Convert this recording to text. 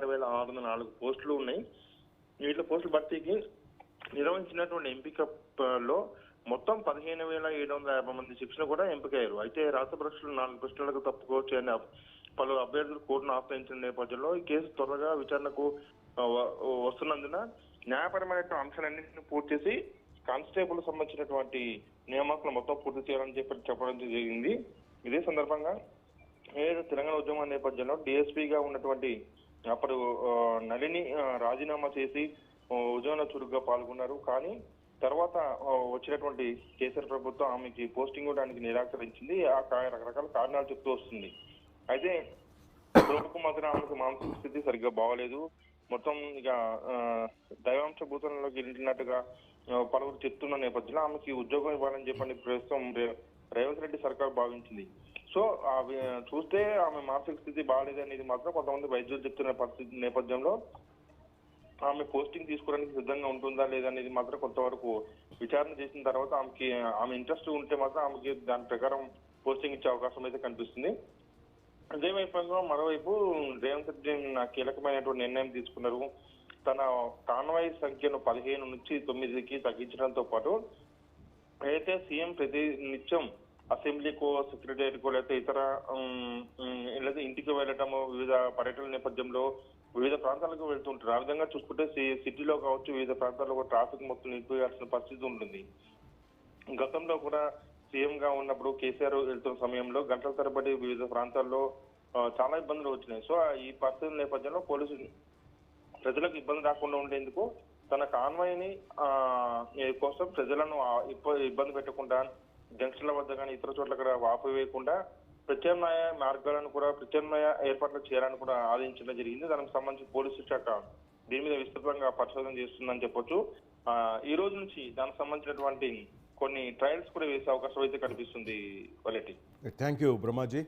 ఆరు వేల ఆరు వందల నాలుగు పోస్టులు ఉన్నాయి. వీటిలో పోస్టుల భర్తీకి నిర్వహించినటువంటి ఎంపికలో మొత్తం పదిహేను వేల ఏడు వందల యాభై మంది శిక్షణ కూడా ఎంపికయ్యారు. అయితే రాష్ట్ర పరీక్షలు నాలుగు ప్రశ్నలకు తప్పుకోవచ్చు పలు అభ్యర్థులు కోర్టును ఆశ్రయించిన నేపథ్యంలో ఈ కేసు త్వరగా విచారణకు వస్తున్నందున న్యాయపరమైన అంశాలన్నింటినీ పూర్తి చేసి కానిస్టేబుల్ సంబంధించినటువంటి నియామకాలు మొత్తం పూర్తి చేయాలని చెప్పి చెప్పడం జరిగింది. ఇదే సందర్భంగా తెలంగాణ ఉద్యమం నేపథ్యంలో డిఎస్పీగా ఉన్నటువంటి అప్పుడు నలిని నళిని రాజీనామా చేసి ఆ, చురుగ్గా పాల్గొన్నారు. కానీ తర్వాత వచ్చినటువంటి కేసీఆర్ ప్రభుత్వం ఆమెకి పోస్టింగ్ ఇవ్వడానికి నిరాకరించింది. ఆ కా- రకరకాల కారణాలు చెప్తూ వస్తుంది. అయితే ప్రభుకు మాత్రం ఆమెకు మానసిక స్థితి సరిగ్గా బాగలేదు. మొత్తం ఇక దైవాంశ భూతంలోకి వెళ్ళినట్టుగా పలువురు చెప్తున్న నేపథ్యంలో ఆమెకి ఉద్యోగం ఇవ్వాలని చెప్పని ప్రస్తుతం రే- రేవంత్ రెడ్డి సర్కార్ భావించింది. సో అవి చూస్తే ఆమె మానసిక స్థితి బాగాలేదనేది మాత్రం కొంతమంది వైద్యులు చెప్తున్న పరిస్థితి నేపథ్యంలో ఆమె పోస్టింగ్ తీసుకోవడానికి సిద్ధంగా ఉంటుందా లేదా అనేది మాత్రం కొంతవరకు విచారణ చేసిన తర్వాత ఆమెకి ఆమె ఇంట్రెస్ట్ ఉంటే మాత్రం ఆమెకి దాని ప్రకారం పోస్టింగ్ ఇచ్చే అవకాశం అయితే కనిపిస్తుంది. అదే వైపుగా మరోవైపు రేవంత్ రెడ్డి నా కీలకమైనటువంటి నిర్ణయం తీసుకున్నారు. తన కాన్వాయ్ సంఖ్యను పదిహేను నుంచి తొమ్మిదికి తగ్గించడంతో పాటు అయితే సీఎం ప్రతి నిత్యం అసెంబ్లీకో సెక్రటేరియట్కో లేకపోతే ఇతర లేదా ఇంటికి వెళ్ళటము వివిధ పర్యటన నేపథ్యంలో వివిధ ప్రాంతాలకు వెళ్తుంటారు. ఆ విధంగా చూసుకుంటే సి- సిటీలో కావచ్చు వివిధ ప్రాంతాల్లో ట్రాఫిక్ మొత్తం నిలిపివేయాల్సిన పరిస్థితి ఉంటుంది. గతంలో కూడా సీఎం గా ఉన్నప్పుడు కేసీఆర్ వెళ్తున్న సమయంలో గంటల తరబడి వివిధ ప్రాంతాల్లో చాలా ఇబ్బందులు వచ్చినాయి. సో ఈ పరిస్థితుల నేపథ్యంలో పోలీసులు ప్రజలకు ఇబ్బంది రాకుండా ఉండేందుకు తన కాన్వాయ్ని కోసం ప్రజలను ఇబ్బంది పెట్టకుండా జంక్షన్ల వద్ద కానీ ఇతర చోట్ల కూడా ఆపివేయకుండా ప్రత్యామ్నాయ మార్గాలను కూడా ప్రత్యామ్నాయ ఏర్పాట్లు చేయాలని కూడా ఆదేశించడం జరిగింది. దానికి సంబంధించి పోలీసు శాఖ దీని మీద విస్తృతంగా పరిశోధన చేస్తుందని చెప్పొచ్చు. ఈ రోజు నుంచి దానికి సంబంధించినటువంటి కొన్ని ట్రయల్స్ కూడా వేసే అవకాశం అయితే కనిపిస్తుంది క్వాలిటీ థ్యాంక్ యూ బ్రహ్మాజీ